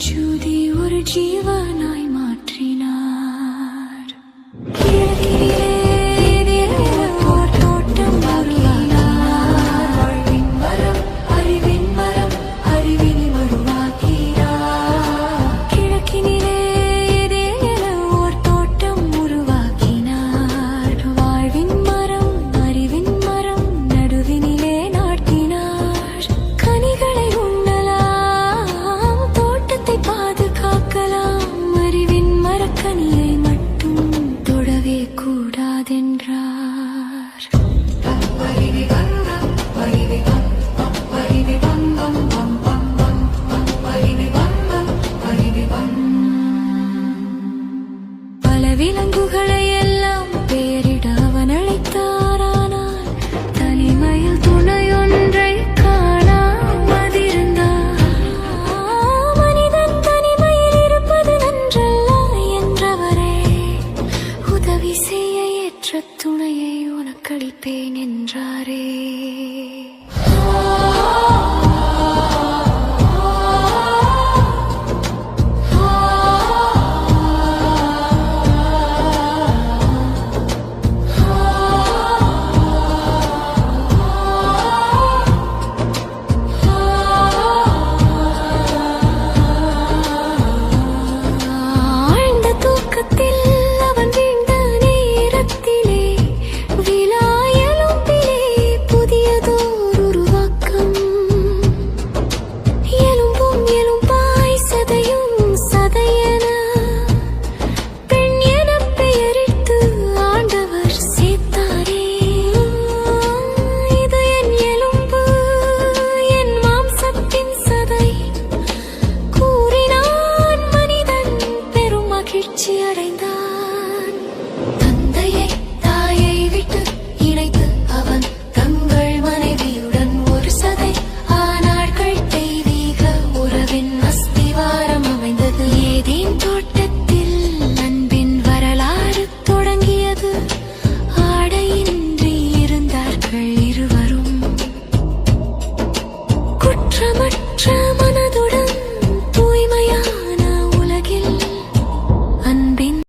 যদি ওর জীবন விசையற்ற துணையை உனக்களிப்பேன் என்றாரே.